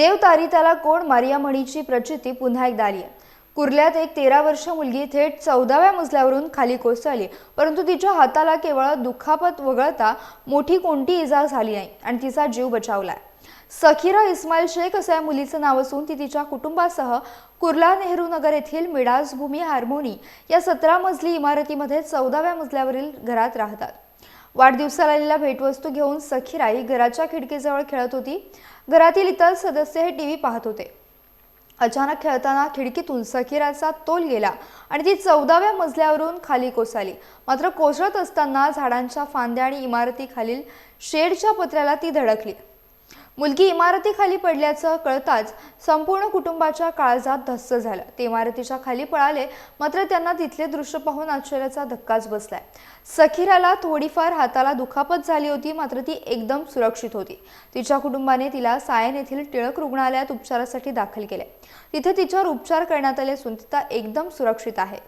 देव तारी त्याला कोण मारिया म्हणीची प्रचिती पुन्हा एकदा आली आहे कुर्ल्यात एक तेरा वर्ष मुलगी थेट चौदाव्या मजल्यावरून खाली कोसळली. परंतु तिच्या हाताला केवळ दुखापत वगळता मोठी कोणती इजा झाली नाही आणि तिचा जीव बचावलाय. सखीरा इस्माईल शेख असं या मुलीचं नाव असून ती तिच्या कुटुंबासह कुर्ला नेहरू नगर येथील मिडास भूमी हार्मोनी या सतरा मजली इमारतीमध्ये चौदाव्या मजल्यावरील घरात राहतात. वाढदिवसाला आलेल्या भेटवस्तू घेऊन सखीरा घराच्या खिडकीजवळ खेळत होती. घरातील इतर सदस्य हे टी व्ही पाहत होते. अचानक खेळताना खिडकीतून सखीराचा तोल गेला आणि ती चौदाव्या मजल्यावरून खाली कोसळली. मात्र कोसळत असताना झाडांच्या फांद्या आणि इमारतीखालील शेडच्या पत्र्याला ती धडकली. मुलगी इमारतीखाली पडल्याचं कळताच संपूर्ण कुटुंबाच्या काळजात धस्स झालं. ते इमारतीच्या खाली पळाले मात्र त्यांना तिथले दृश्य पाहून आश्चर्याचा धक्काच बसलाय. सखीराला थोडीफार हाताला दुखापत झाली होती मात्र ती एकदम सुरक्षित होती. तिच्या कुटुंबाने तिला सायन येथील टिळक रुग्णालयात उपचारासाठी दाखल केले. तिथे तिच्यावर उपचार करण्यात आले असून तिथं एकदम सुरक्षित आहे.